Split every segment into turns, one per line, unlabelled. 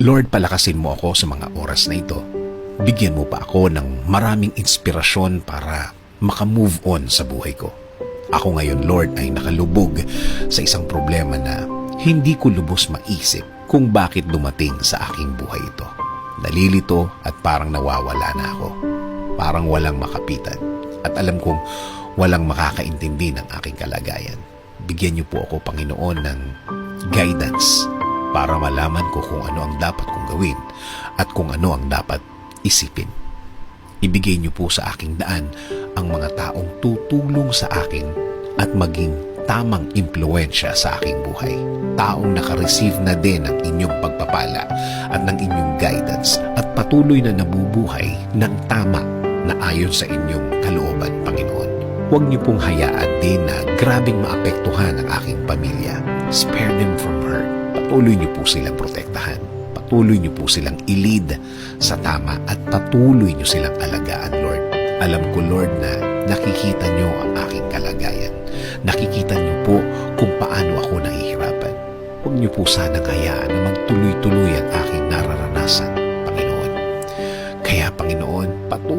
Lord, palakasin mo ako sa mga oras na ito. Bigyan mo pa ako ng maraming inspirasyon para makamove on sa buhay ko. Ako ngayon, Lord, ay nakalubog sa isang problema na hindi ko lubos maisip kung bakit dumating sa aking buhay ito. Nalilito at parang nawawala na ako. Parang walang makapitan. At alam kong walang makakaintindi ng aking kalagayan. Bigyan niyo po ako, Panginoon, ng guidance para malaman ko kung ano ang dapat kong gawin at kung ano ang dapat isipin. Ibigay niyo po sa aking daan ang mga taong tutulong sa akin at maging tamang impluensya sa aking buhay. Taong nakareceive na din ng inyong pagpapala at ng inyong guidance at patuloy na nabubuhay ng tama na ayon sa inyong kalooban. Huwag niyo pong hayaan din na grabing maapektuhan ang aking pamilya. Spare them from hurt. Patuloy niyo po silang protektahan. Patuloy niyo po silang ilid sa tama at patuloy niyo silang alagaan, Lord. Alam ko, Lord, na nakikita niyo ang aking kalagayan. Nakikita niyo po kung paano ako nahihirapan. Huwag niyo po sanang hayaan na magtuloy-tuloy ang aking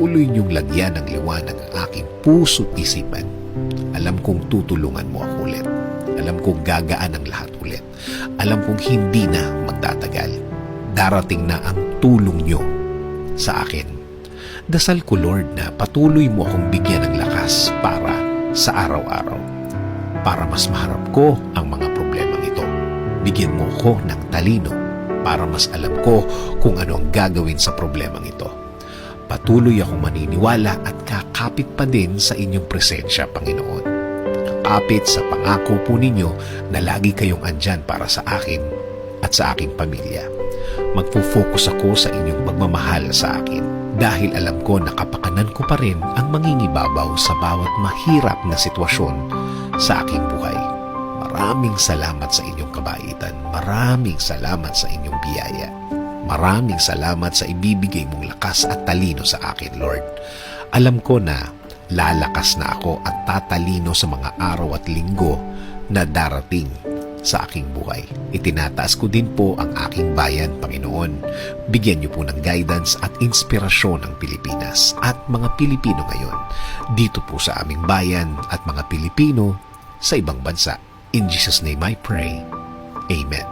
patuloy niyong lagyan ng liwanag ang aking puso't isipan. Alam kong tutulungan mo ako ulit. Alam kong gagaan ang lahat ulit. Alam kong hindi na magtatagal. Darating na ang tulong niyo sa akin. Dasal ko, Lord, na patuloy mo akong bigyan ng lakas para sa araw-araw. Para mas maharap ko ang mga problemang ito. Bigyan mo ko ng talino para mas alam ko kung ano ang gagawin sa problemang ito. Patuloy akong maniniwala at kakapit pa din sa inyong presensya, Panginoon. Kakapit sa pangako po ninyo na lagi kayong andyan para sa akin at sa aking pamilya. Magpo-focus ako sa inyong pagmamahal sa akin dahil alam ko na kapakanan ko pa rin ang mangingibabaw sa bawat mahirap na sitwasyon sa aking buhay. Maraming salamat sa inyong kabaitan. Maraming salamat sa inyong biyaya. Maraming salamat sa ibibigay mong lakas at talino sa akin, Lord. Alam ko na lalakas na ako at tatalino sa mga araw at linggo na darating sa aking buhay. Itinataas ko din po ang aking bayan, Panginoon. Bigyan niyo po ng guidance at inspirasyon ang Pilipinas at mga Pilipino ngayon dito po sa aming bayan at mga Pilipino sa ibang bansa. In Jesus' name I pray. Amen.